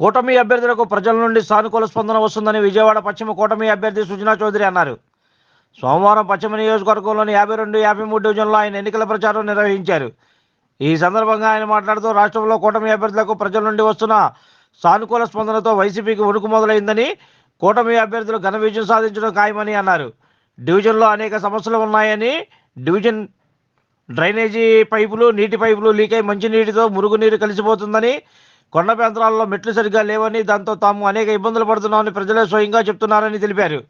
కూటమి అభ్యర్థులకు ప్రజల నుండి సానుకూల స్పందన వస్తుందని విజయవాడ పశ్చిమ కూటమి అభ్యర్థి సుజనా చౌదరి అన్నారు. సోమవారం పశ్చిమ నియోజకవర్గంలోని యాభై రెండు యాభై మూడు డివిజన్లో ఆయన ఎన్నికల ప్రచారం నిర్వహించారు. ఈ సందర్భంగా ఆయన మాట్లాడుతూ రాష్ట్రంలో కూటమి అభ్యర్థులకు ప్రజల నుండి వస్తున్న సానుకూల స్పందనతో వైసీపీకి ఉణుకు మొదలైందని కూటమి అభ్యర్థులు ఘన విజయం సాధించడం ఖాయమని అన్నారు. డివిజన్లో అనేక సమస్యలు ఉన్నాయని డివిజన్ డ్రైనేజీ పైపులు నీటి పైపులు లీక్ అయి మంచినీటితో మురుగునీరు కలిసిపోతుందని కొండ ప్రాంతాల్లో మెట్లు సరిగ్గా లేవని దాంతో తాము అనేక ఇబ్బందులు పడుతున్నామని ప్రజలే స్వయంగా చెప్తున్నారని తెలిపారు.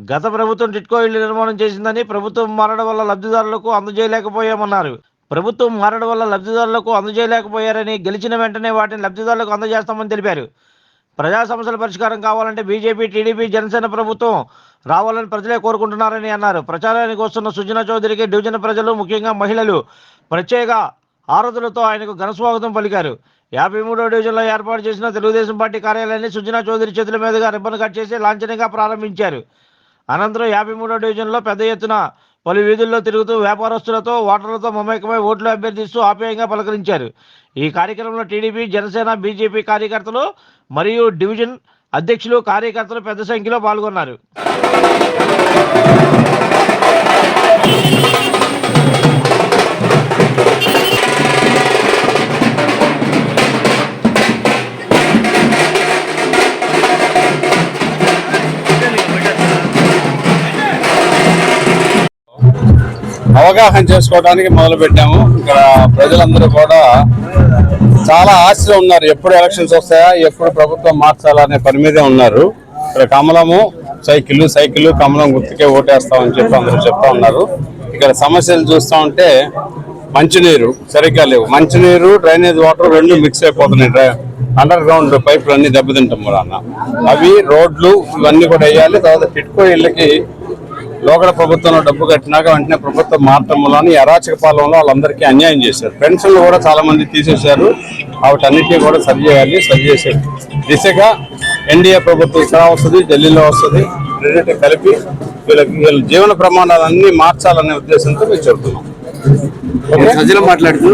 గత ప్రభుత్వం టిట్కో ఇళ్ళు నిర్మాణం చేసిందని ప్రభుత్వం మారడం వల్ల లబ్ధిదారులకు అందజేయలేకపోయామన్నారు. ప్రభుత్వం మారడం వల్ల లబ్ధిదారులకు అందజేయలేకపోయారని గెలిచిన వెంటనే వాటిని లబ్ధిదారులకు అందజేస్తామని తెలిపారు. ప్రజా సమస్యల పరిష్కారం కావాలంటే బీజేపీ టీడీపీ జనసేన ప్రభుత్వం రావాలని ప్రజలే కోరుకుంటున్నారని అన్నారు. ప్రచారానికి వస్తున్న సుజనా చౌదరికి డివిజన్ ప్రజలు ముఖ్యంగా మహిళలు ప్రత్యేక ఆరతులతో ఆయనకు ఘనస్వాగతం పలికారు. యాభై మూడో డివిజన్లో ఏర్పాటు చేసిన తెలుగుదేశం పార్టీ కార్యాలయాన్ని సుజనా చౌదరి చేతుల మీదుగా రిబ్బన్ కట్ చేసి లాంఛనంగా ప్రారంభించారు. అనంతరం యాభై మూడో డివిజన్లో పెద్ద ఎత్తున పలు వీధుల్లో తిరుగుతూ వ్యాపారస్తులతో ఓటర్లతో మమేకమై ఓట్లు అభ్యర్థిస్తూ ఆప్యాయంగా పలకరించారు. ఈ కార్యక్రమంలో టీడీపీ జనసేన బీజేపీ కార్యకర్తలు మరియు డివిజన్ అధ్యక్షులు కార్యకర్తలు పెద్ద సంఖ్యలో పాల్గొన్నారు. అవగాహన చేసుకోవడానికి మొదలు పెట్టాము ఇక్కడ ప్రజలందరూ కూడా చాలా ఆశలో ఉన్నారు. ఎప్పుడు ఎలక్షన్స్ వస్తాయా ఎప్పుడు ప్రభుత్వం మార్చాలా అనే పని మీదే ఉన్నారు. ఇక్కడ కమలము సైకిల్ సైకిల్ కమలం గుర్తుకే ఓటేస్తామని చెప్పి అందరూ చెప్తా ఉన్నారు. ఇక్కడ సమస్యలు చూస్తా ఉంటే మంచినీరు సరిగ్గా లేవు. మంచినీరు డ్రైనేజ్ వాటర్ రెండు మిక్స్ అయిపోతున్నాయి. అండర్ గ్రౌండ్ పైపులు అన్ని దెబ్బతింటాం కూడా అన్న. అవి రోడ్లు ఇవన్నీ కూడా వేయాలి. తర్వాత టిట్కో ఇళ్ళకి లోకల్ ప్రభుత్వంలో డబ్బు కట్టినాక వెంటనే ప్రభుత్వం మారటం వలన అరాచక పాలనలో వాళ్ళందరికీ అన్యాయం చేశారు. పెన్షన్లు కూడా చాలా మంది తీసేశారు. వాటన్నిటిని కూడా సరి చేయాలి సరి చేసే దిశగా ఎన్డీఏ ప్రభుత్వం ఇక్కడ వస్తుంది ఢిల్లీలో వస్తుంది. రెండింటి కలిపి వీళ్ళకి వీళ్ళ జీవన ప్రమాణాలన్నీ మార్చాలనే ఉద్దేశంతో మేము చెబుతున్నాం? ప్రజలు మాట్లాడుతూ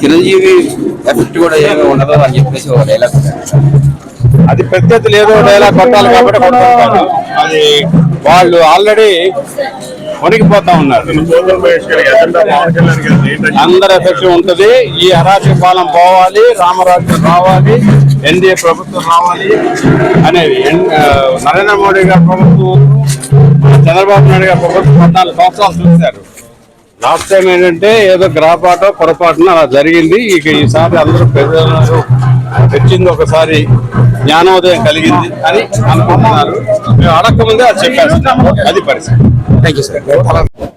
చిరంజీవి ఎఫెక్ట్ కూడా ఏమీ ఉండదు అని చెప్పేసి ఒక డైలాగ్ అది ప్రత్యర్థులు ఏదో డైలాగ్ కొట్టాలి కాబట్టి అది వాళ్ళు ఆల్రెడీ వణికిపోతా ఉన్నారు. అందరి ఎఫెక్ట్ ఉంటుంది. ఈ అరాచక పాలన పోవాలి రామరాజ్యం రావాలి ఎన్డీఏ ప్రభుత్వం రావాలి అనేది ఎన్- నరేంద్ర మోడీ గారి ప్రభుత్వం చంద్రబాబు నాయుడు గారి ప్రభుత్వం పద్నాలుగు సంవత్సరాలు చూశారు. లాస్ట్ టైం ఏంటంటే ఏదో గ్రాపాటో పొరపాటున అలా జరిగింది. ఇక ఈసారి అందరూ ప్రజలు వచ్చింది ఒకసారి జ్ఞానోదయం కలిగింది అని అనుకుంటున్నారు. మేము అడగకముందే అది చెప్పేస్తున్నాం అది పరిస్థితి. Thank you sir